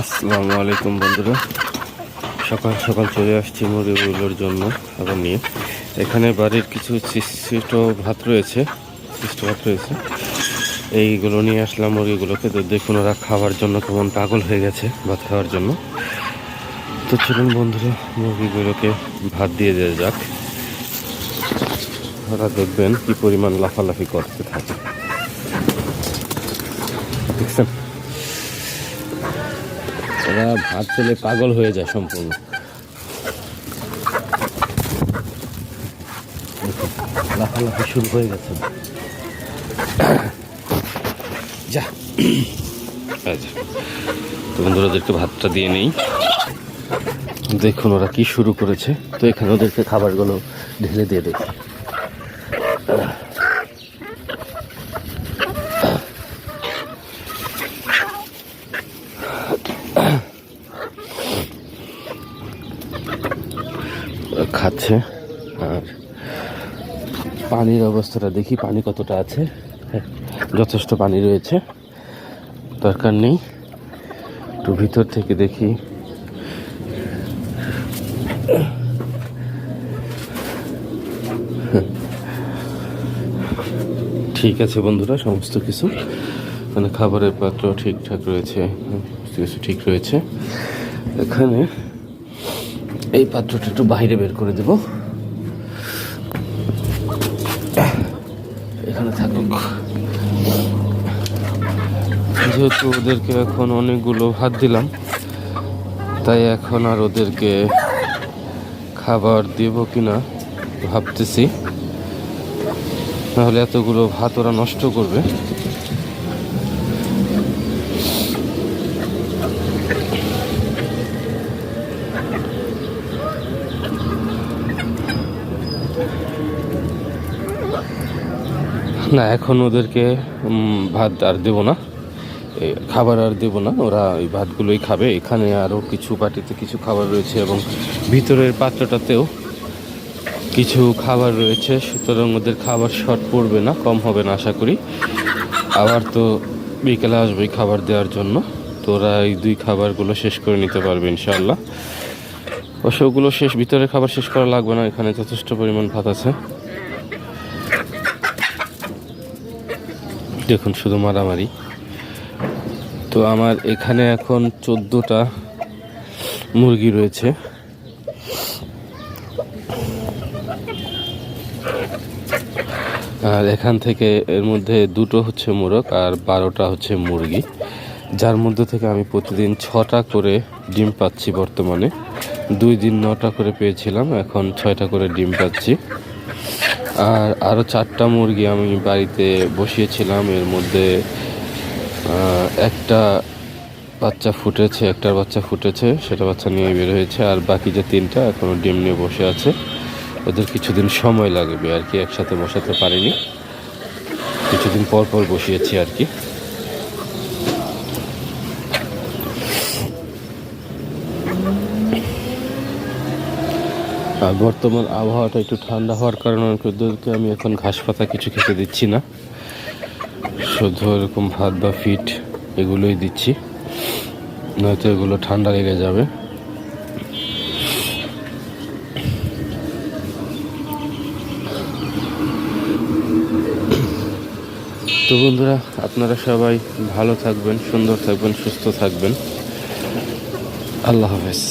আসসালামু আলাইকুম, বন্ধুরা। সকাল সকাল চলে আসছি মুরগিগুলোর জন্য, খাবার নিয়ে। এখানে বাড়ির কিছু সৃষ্ট ভাত রয়েছে, সৃষ্ট ভাত রয়েছে। এইগুলো নিয়ে আসলাম মুরগিগুলোকে। তো দেখুন ওরা খাওয়ার জন্য কেমন পাগল হয়ে গেছে ভাত খাওয়ার জন্য। তো চলুন বন্ধুরা, মুরগিগুলোকে ভাত দিয়ে দেওয়া যাক। ওরা দেখবেন কি পরিমাণ লাফালাফি করতে থাকে। দেখছেন? ওরা ভাত পেলে পাগল হয়ে যায় সম্পূর্ণ। লাফালাফি শুরু হয়ে গেছে। যা। আচ্ছা তো বন্ধুরা ওদেরকে ভাতটা দিয়ে নেই। দেখুন ওরা কি শুরু করেছে। তো এখানে ওদেরকে খাবারগুলো ঢেলে দিয়ে দেখি। খাচ্ছে। আর পানির অবস্থাটা দেখি পানি কতটা আছে। হ্যাঁ, যথেষ্ট পানি রয়েছে। দরকার নেই। একটু ভিতর থেকে দেখি। ঠিক আছে বন্ধুরা সমস্ত কিছু। মানে খাবারের পাত্র ঠিকঠাক রয়েছে। কিছু ঠিক রয়েছে। এখানে এই পাত্রটা একটু বাইরে বের করে দেব। এখানে থাকুক। যেহেতু ওদেরকে এখন অনেকগুলো ভাত দিলাম, তাই এখন আর ওদেরকে খাবার দেব কিনা ভাবতেছি। নাহলে এতগুলো ভাত ওরা নষ্ট করবে। না, এখন ওদেরকে ভাত আর দেবো না। খাবার আর দেবো না। ওরা ওই ভাতগুলোই খাবে। এখানে আরও কিছু পাটিতে কিছু খাবার রয়েছে এবং ভিতরের পাত্রটাতেও কিছু খাবার রয়েছে। সুতরাং ওদের খাবার শর্ট পড়বে না, কম হবে না, আশা করি। আবার তো বিকেলে আসবে খাবার দেওয়ার জন্য। তো ওরা এই দুই খাবারগুলো শেষ করে নিতে পারবে, ইনশাআল্লাহ। ওগুলো শেষ, ভিতরের খাবার শেষ করা লাগবে না। এখানে যথেষ্ট পরিমাণ ভাত আছে। দেখুন, শুধু মারামারি। তো আমার এখানে এখন চোদ্দোটা মুরগি রয়েছে। আর এখান থেকে এর মধ্যে দুটো হচ্ছে মোরগ আর বারোটা হচ্ছে মুরগি। যার মধ্যে থেকে আমি প্রতিদিন ছটা করে ডিম পাচ্ছি বর্তমানে। দুই দিন নটা করে পেয়েছিলাম, এখন ছয়টা করে ডিম পাচ্ছি। আর আরও চারটা মুরগি আমি বাড়িতে বসিয়েছিলাম। এর মধ্যে একটা বাচ্চা ফুটেছে, একটার বাচ্চা ফুটেছে, সেটা বাচ্চা নিয়ে বের হয়েছে। আর বাকি যে তিনটা এখনও ডিম নিয়ে বসে আছে। ওদের কিছুদিন সময় লাগবে আর কি, একসাথে বসাতে পারিনি। কিছুদিন পর পর বসিয়েছি আর কি। আর বর্তমান আবহাওয়াটা একটু ঠান্ডা হওয়ার কারণে ওদেরকে আমি এখন ঘাস পাতা কিছু খেতে দিচ্ছি না। শুধু এরকম ভাত বা ফিট এগুলোই দিচ্ছি। নয়তো এগুলো ঠান্ডা লেগে যাবে। তো বন্ধুরা, আপনারা সবাই ভালো থাকবেন, সুন্দর থাকবেন, সুস্থ থাকবেন। আল্লাহ হাফেজ।